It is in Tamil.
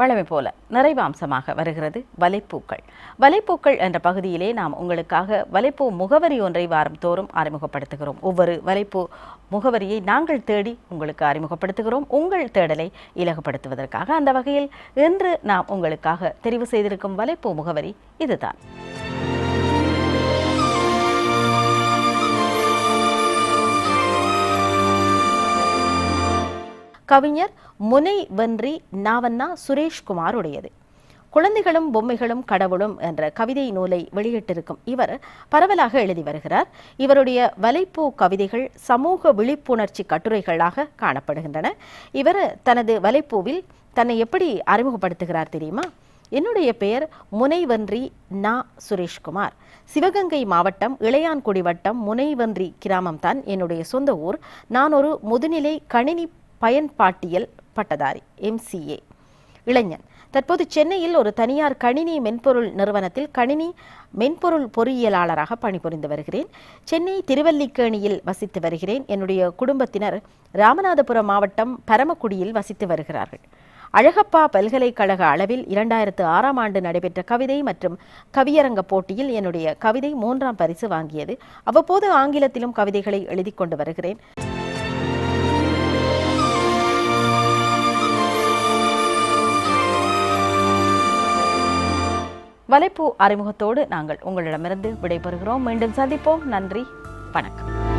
வழமை போல நிறைவாம்சமாக வருகிறது. வலைப்பூக்கள். வலைப்பூக்கள் என்ற பகுதியிலே நாம் உங்களுக்காக வலைப்பூ முகவரி ஒன்றை வாரம் தோறும் அறிமுகப்படுத்துகிறோம். ஒவ்வொரு வலைப்பூ முகவரியை நாங்கள் தேடி உங்களுக்கு அறிமுகப்படுத்துகிறோம். உங்கள் தேடலை இலகுப்படுத்துவதற்காக அந்த வகையில் இன்று நாம் உங்களுக்காக தெரிவு செய்திருக்கும் வலைப்பூ முகவரி இதுதான். கவிஞர் முனை வென்றி நாவண்ணா சுரேஷ்குமார் உடையது குழந்தைகளும் பொம்மைகளும் கடவுளும் என்ற கவிதை நூலை வெளியிட்டிருக்கும் இவர் பரவலாக எழுதி வருகிறார். இவருடைய வலைப்பூ கவிதைகள் சமூக விழிப்புணர்ச்சி கட்டுரைகளாக காணப்படுகின்றன. இவர் தனது வலைப்பூவில் தன்னை எப்படி அறிமுகப்படுத்துகிறார் தெரியுமா? என்னுடைய பெயர் முனைவன்றி நா சுரேஷ்குமார். சிவகங்கை மாவட்டம் இளையான்குடி வட்டம் முனைவன்றி கிராமம் தான் என்னுடைய சொந்த ஊர். நான் ஒரு முதுநிலை கணினி பயன்பாட்டியல் பட்டதாரி எம்சிஏ இளைஞன். தற்போது சென்னையில் ஒரு தனியார் கணினி மென்பொருள் நிறுவனத்தில் கணினி மென்பொருள் பொறியியலாளராக பணிபுரிந்து வருகிறேன். சென்னை திருவல்லிக்கேணியில் வசித்து வருகிறேன். என்னுடைய குடும்பத்தினர் ராமநாதபுரம் மாவட்டம் பரமக்குடியில் வசித்து வருகிறார்கள். அழகப்பா பல்கலைக்கழக அளவில் இரண்டாயிரத்து ஆறாம் ஆண்டு நடைபெற்ற கவிதை மற்றும் கவியரங்க போட்டியில் என்னுடைய கவிதை மூன்றாம் பரிசு வாங்கியது. அவ்வப்போது ஆங்கிலத்திலும் கவிதைகளை எழுதி கொண்டு வருகிறேன். வலைப்பூ அறிமுகத்தோடு நாங்கள் உங்களிடமிருந்து விடைபெறுகிறோம். மீண்டும் சந்திப்போம். நன்றி. வணக்கம்.